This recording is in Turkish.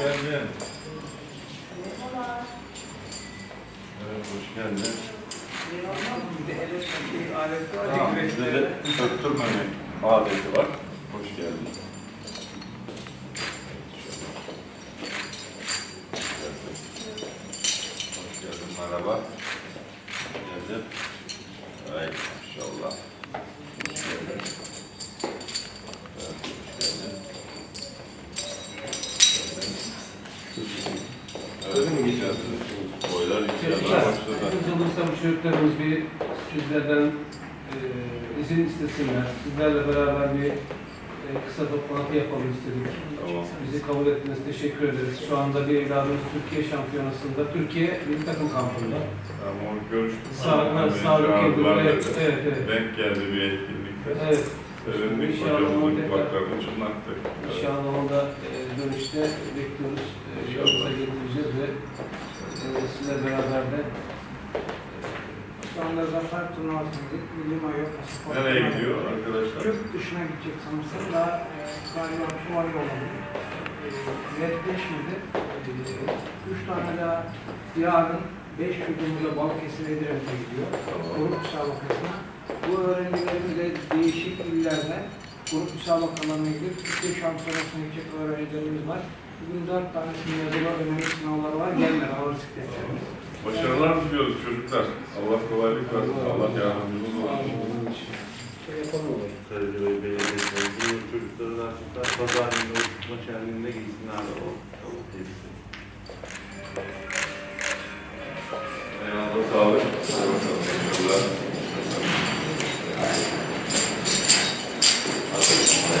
Geldin. Evet, hoş geldin. Tamam, bizde de söktürmeme adeti var. Hoş geldin. Hoş geldin, merhaba. Geldin. Ay maşallah. Öyle mi? Boylar yükselmeye Çocuklar, başladı. bu çocuklarımız bir sizlerden e, izin istesinler. Sizlerle beraber bir e, kısa toplantı yapalım istedik. Tamam. Bizi kabul ettiniz, teşekkür ederiz. Şu anda bir evladımız Türkiye şampiyonasında, Türkiye milli takım kampında. Ama onu görüştük. Sağlık, sağlık yıldırımı, evet, evet. Denk geldi bir etkinlikte. Evet, Sevindik kulaklarını çınlattık. Evet. inşallah onda e, dönüşte bekliyoruz. E, Yolumuza getireceğiz ve e, sizle beraber de Şu anda zafer turnuvasındayız. Milli mayo pasaport. Nereye gidiyor arkadaşlar? Yurt dışına gidecek sanırsam daha e, galiba Somali olabilir. E, netleşmedi. E, üç tane daha yarın beş çocuğumuzla Balıkesir Edirne'ye gidiyor. Tamam. Grup müsabakasına. Bu öğrencilerimiz de değişik illerden grup müsabakalarına gidip Türkiye şampiyonasına gidecek öğrencilerimiz var. Bugün dört tanesinin yazılı önemli sınavları var. Gelmedi ağır sikletlerimiz. Başarılar diliyoruz çocuklar. Allah kolaylık versin. Allah yardımcınız olsun. Şey yapalım olayı. Karaköy Belediyesi'nin bu çocukların artık da pazar günü o tutma şenliğine gitsinler de o tavuk tepsi.